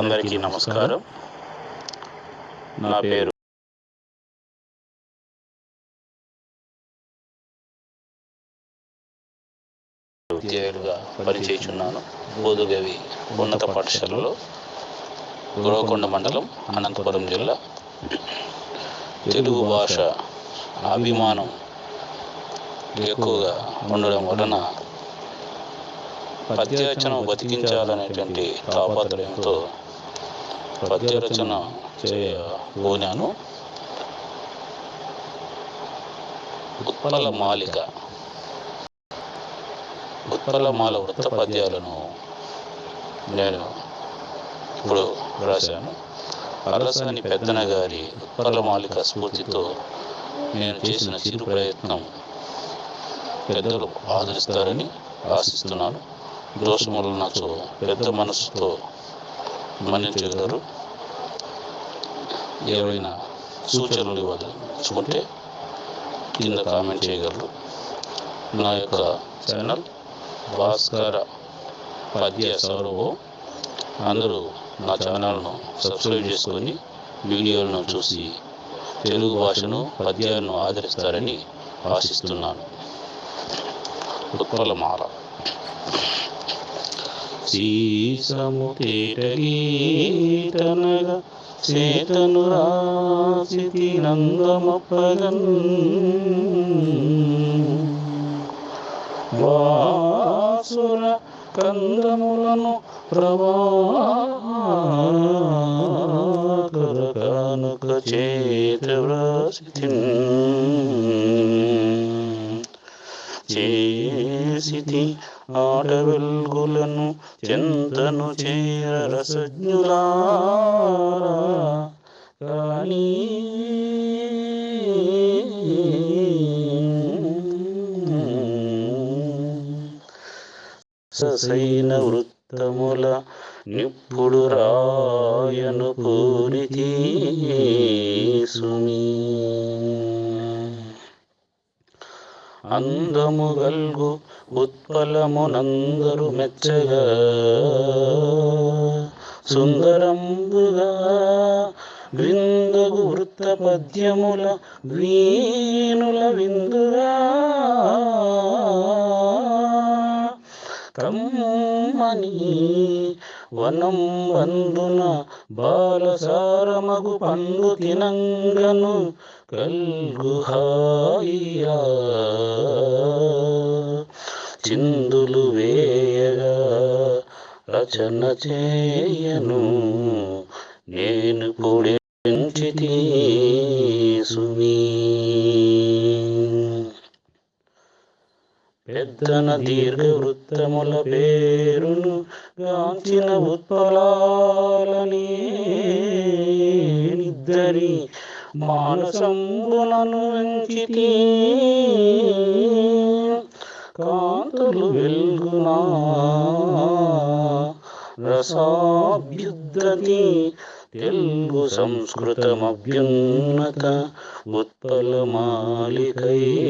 అందరికీ నమస్కారం. నా పేరు ఉద్యోగులుగా పనిచేయుచున్నాను. బోధుగవి ఉన్నత పాఠశాలలో గురవకొండ మండలం అనంతపురం జిల్లా. తెలుగు భాష అభిమానం ఎక్కువగా ఉండడం వలన పద్యరచన బతికించాలనేటువంటి తాపత్రయంతో పద్యరచన చేయబోనాను ఉత్పల మాలిక ఉత్పలమాల వృత్త పద్యాలను నేను ఇప్పుడు రాశాను అరసాని పెద్దన గారి ఉత్పలమాలిక స్ఫూర్తితో నేను చేసిన చిరు ప్రయత్నం పెద్దలు ఆదరిస్తారని ఆశిస్తున్నాను. దోషములు నాకు పెద్ద మనసుతో మన్నించగలరు. ఏవైనా సూచనలు ఇవ్వదలుచుకుంటే కింద కామెంట్ చేయగలరు. నా యొక్క ఛానల్ భాస్కర పద్య సౌరవు అందరూ నా ఛానల్ను సబ్స్క్రైబ్ చేసుకొని వీడియోలను చూసి తెలుగు భాషను పద్యాలను ఆదరిస్తారని ఆశిస్తున్నాను. ఉత్పలమాల. సీసము తేటగీతనగా చేతను రాసితి నందమప్పగన్ వాసుర కందములను ప్రవాకర కానుక చేత వ్రాసితి చేసితి ఆట వెల్గులను చింతను చేర రసజ్ఞులా కానీ సైన వృత్తముల నిప్పుడు రాయను పూరితి సుమీ. అందము గల్గు ఉత్పలమునందరు మెచ్చగా సుందరంబుగా బృందగు వృత్త పద్యముల వీణుల విందుగా కమ్మని వనం వందున బాలసారమగు పండు తినంగను కల్గుహాయియా చిందులు వేయగా రచన చేయను. నేను పొడించితి సుమీ పెద్దన దీర్ఘ వృత్తముల పేరును గాంచిన ఉత్పలాలని నిద్దరి మానసంబులను వెంచితి. కాంతులు వెల్గునా. రసాభ్యుద్ధతి తెలుగు సంస్కృతమభ్యున్నత ఉత్పలమాలికై.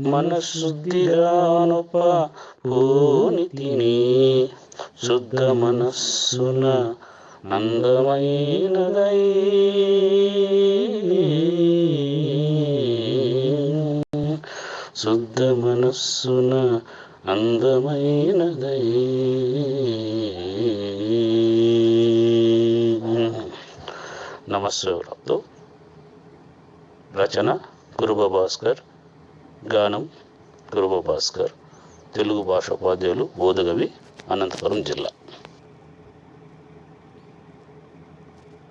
మనశుద్ధిరానుప పూనితిని శుద్ధ మనస్సున అందమైనదై. శుద్ధ మనస్సున అందమైనదై. నమస్కారాలతో రచన గురుబ భాస్కర్ గానం గురుబ భాస్కర్ తెలుగు భాష ఉపాధ్యాయులు బోధగవి అనంతపురం జిల్లా.